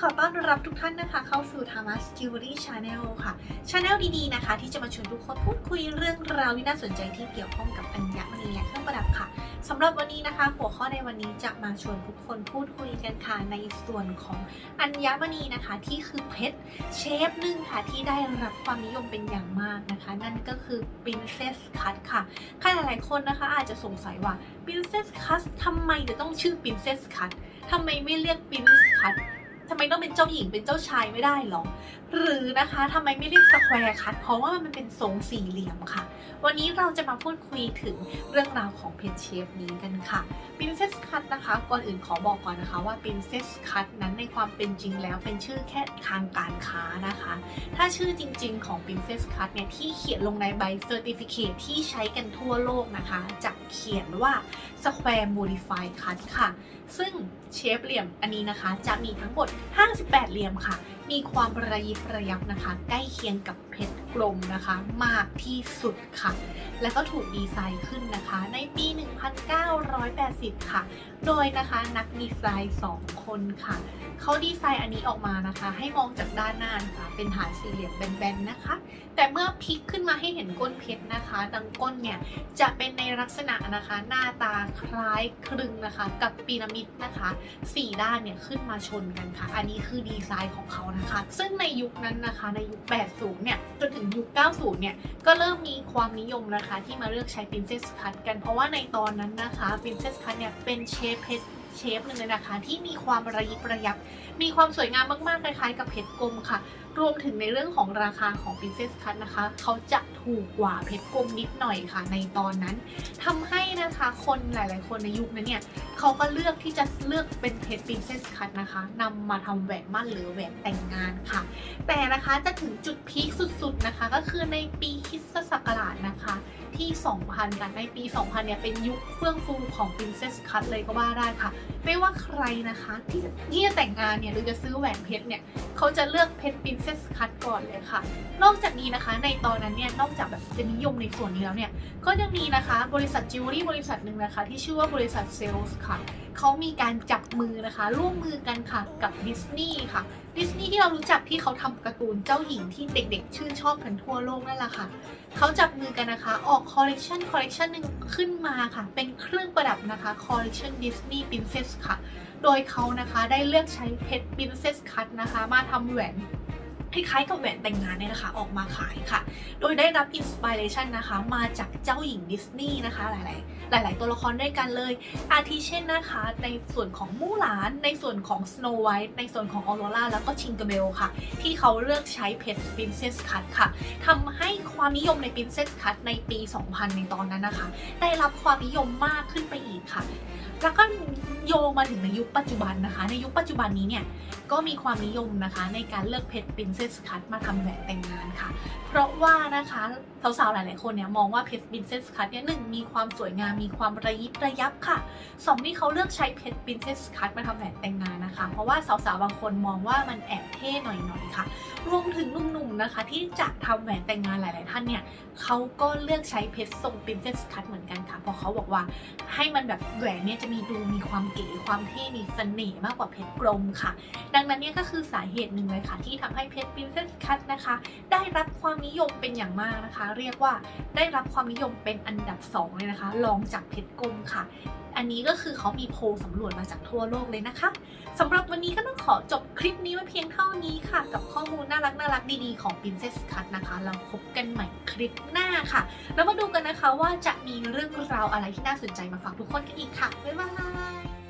ขอต้อนรับทุกท่านนะคะ เข้าสู่ Thomas Jewelry Channel ค่ะ Channel ดีๆนะคะ ที่จะมาชวนทุกคนพูดคุยเรื่องราวที่น่าสนใจที่เกี่ยวข้องกับอัญมณีและเครื่องประดับค่ะสำหรับวันนี้นะคะ หัวข้อในวันนี้จะมาชวนทุกคนพูดคุยกันค่ะในส่วนของอัญมณีนะคะ ที่คือเพชรเชฟหนึ่งค่ะที่ได้รับความนิยมเป็นอย่างมากนะคะ นั่นก็คือ Princess Cut ค่ะใครหลายๆคนนะคะ อาจจะสงสัยว่า Princess Cut ทำไมจะต้องชื่อ Princess Cut ทำไมไม่เรียก Prince Cut ทำไมต้องเป็นเจ้าหญิงเป็นเจ้าชายไม่ได้หรอ หรือนะคะทำไมไม่เรียกสแควร์คัทเพราะว่ามันเป็นทรงสี่เหลี่ยมค่ะ วันนี้เราจะมาพูดคุยถึงเรื่องราวของเพชรเชฟนี้กันค่ะ Princess Cut นะคะ ก่อนอื่นขอบอกก่อนนะคะว่า Princess Cut นั้นในความเป็นจริงแล้วเป็นชื่อแค่ทางการค้านะคะ ถ้าชื่อจริง ๆ ของ Princess Cut เนี่ยที่เขียนลงในใบ Certificate ที่ใช้กันทั่วโลกนะคะจะ เขียนว่า Square Modified Cut ค่ะ ซึ่งเชฟเหลี่ยมอันนี้นะคะ จะมีทั้งหมด 58 เหลี่ยมค่ะ มีความระยิบระยับนะคะ ใกล้เคียงกับเพชรกลมนะคะ มากที่สุดค่ะ และก็ถูกดีไซน์ขึ้นนะคะ ในปี 1980 ค่ะ โดยนะคะนักดีไซน์2 คนค่ะ เขาดีไซน์อันนี้ออกมานะคะ ให้มองจากด้านหน้านะคะเป็นฐานสี่เหลี่ยมแบนๆนะคะ แต่เมื่อพลิกขึ้นมาให้เห็นก้นเพชรนะคะดังก้นเนี่ยจะเป็นในลักษณะนะคะหน้าตาคล้ายคลึงนะคะ กับพีระมิดนะคะสี่ด้านเนี่ยขึ้นมาชนกันค่ะ อันนี้คือดีไซน์ของเขานะคะ ซึ่งในยุคนั้นนะคะในยุค 80 เนี่ยจนถึงยุค 90 เนี่ยก็เริ่มมีความนิยมนะคะ ที่มาเลือกใช้ Princess Cut กันเพราะว่าในตอนนั้นนะคะ Princess Cut เนี่ยเป็นเชฟเพชร เชฟหนึ่งเลยนะคะ ที่มีความระยิบระยับ มีความสวยงามมากๆคล้ายๆกับเพชรกลมค่ะ รวมถึงในเรื่องของราคาของ Princess Cut นะคะ เขาจะถูกกว่าเพชรกลมนิดหน่อยค่ะ ในตอนนั้นทำให้นะคะคนหลาย ๆ คนในยุคนั้นเนี่ยเขาก็เลือกที่จะเลือกเป็นเพชร Princess Cut นะคะนำมาทำแหวนมั่นหรือแหวนแต่งงานค่ะ แต่นะคะจะถึงจุดพีคสุด ๆ นะคะ ก็คือในปีคริสตศักราชนะคะที่ 2000 กันในปี 2000 เนี่ย เป็นยุคเฟื่องฟูของ Princess Cut เลยก็ว่าได้ค่ะไม่ว่าใครนะคะที่ที่จะแต่งงานเนี่ยหรือจะซื้อแหวนเพชรเนี่ยเขาจะเลือกเพชร Princess Cut ก่อนเลยค่ะ นอกจากนี้นะคะ ในตอนนั้นเนี่ยนอกจากแบบจะนิยมในส่วนนี้แล้วเนี่ยก็ยังมีนะคะบริษัทจิวเวลรี่บริษัทหนึ่งนะคะ ที่ชื่อว่าบริษัทเซลส์ค่ะเขามีการจับมือนะคะ ร่วมมือกันค่ะกับดิสนีย์ค่ะ ดิสนีย์ที่เรารู้จักที่เขาทำการ์ตูนเจ้าหญิงที่เด็กๆ ชื่นชอบกันทั่วโลกนั่นแหละค่ะ เขาจับมือกันนะคะ ออกคอลเลกชันคอลเลกชันหนึ่งขึ้นมาค่ะ เป็นเครื่องประดับนะคะคอลเลกชันดิสนีย์พรินเซสค่ะ โดยเขานะคะได้เลือกใช้เพชรพรินเซสคัตนะคะ มาทำแหวน คล้ายๆกับแหวนแต่งงานเนี่ยนะคะ ออกมาขายค่ะ โดยได้รับอินสปิเรชันนะคะ มาจากเจ้าหญิงดิสนีย์นะคะ หลายๆ หลาย ๆ ตัวละครด้วยกันเลย อาทิเช่นนะคะ ในส่วนของมู่หลาน ในส่วนของ Snow White ในส่วนของออโรราแล้วก็ชิงเกเบลค่ะ ที่เขาเลือกใช้เพชร Princess Cut ค่ะทำให้ความนิยมใน Princess Cut ในปี 2000 ในตอนนั้นนะคะ ได้รับความนิยมมากขึ้นไปอีกค่ะ แล้วก็โยงมาถึงในยุคปัจจุบันนะคะ ในยุคปัจจุบันนี้เนี่ยก็มีความนิยมนะคะในการเลือกเพชรพินเซ Princess Cut มาทำแหวนแต่งงานค่ะ เพราะว่านะคะสาวๆหลายๆคนเนี่ยมองว่าเพชร Princess Cut เนี่ยหนึ่งมีความสวยงามมีความระยิบระยับค่ะสองที่เขาเลือกใช้เพชร Princess Cut มาทำแหวนแต่งงานนะคะ เพราะว่าสาวๆบางคนมองว่ามันแอบเท่หน่อยๆค่ะรวมถึงหนุ่มๆนะคะ ที่จะทำแหวนแต่งงานหลายๆท่านเนี่ยเขาก็เลือกใช้เพชรทรง Princess Cut เหมือนกันค่ะเพราะเขาบอกว่าให้มันแบบแหวนเนี่ยจะมีดูมีความเก๋ความเท่มีเสน่ห์มากกว่าเพชรกลมค่ะ ดังนั้นเนี่ยก็คือสาเหตุหนึ่งเลยค่ะ ที่ทำให้เพชร Princess Cut นะคะ ได้รับความนิยมเป็นอย่างมากนะคะ เรียกว่าได้รับความนิยมเป็นอันดับสองเลยนะคะรองจากเพชรกลมค่ะ อันนี้ก็คือเขามีโพลสำรวจมาจากทั่วโลกเลยนะคะสำหรับวันนี้ก็ต้องขอจบคลิปนี้ไว้เพียงเท่านี้ค่ะ กับข้อมูลน่ารักน่ารักดีๆของ Princess Cut นะคะ เราพบกันใหม่คลิปหน้าค่ะ แล้วมาดูกันนะคะว่าจะมีเรื่องราวอะไรที่น่าสนใจมาฝากทุกคนกันอีกค่ะบ๊ายบาย